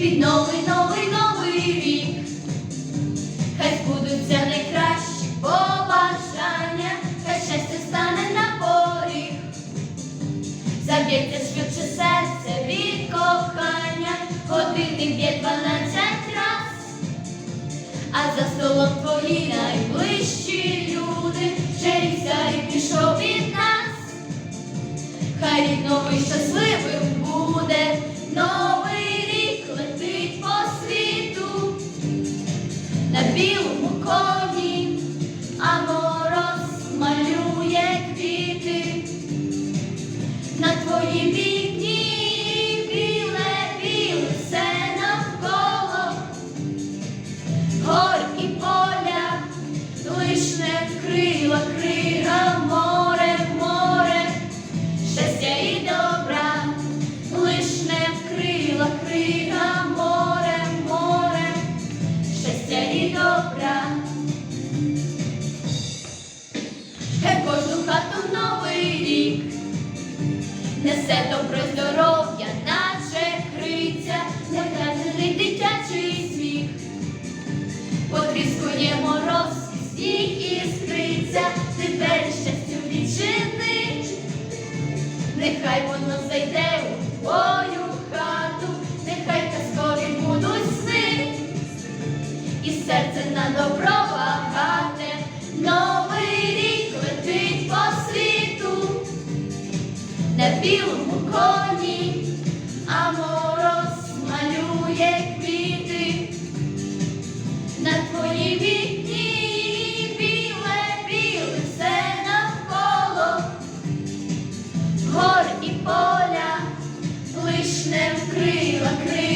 під новий, новий, новий рік. Хай збудуться найкращі побажання, хай щастя стане на поріг. Заб'ється швидше серце від кохання, годинник б'є дванадцять раз, а за столом твої найближчі люди, Черівся і пішов від нас. Хай рік новий щасливим несе добро здоров'я, наче криця, закажений дитячий сміх, потріскує мороз, і сніг іскриться, тепер щастю відчини, нехай воно зайде у твою хату, нехай казкові будуть сни, і серце на добро багате, білому коні, а мороз малює квіти. На твоїй вікні біле, біле все навколо, гор і поля, лиш не вкрила крига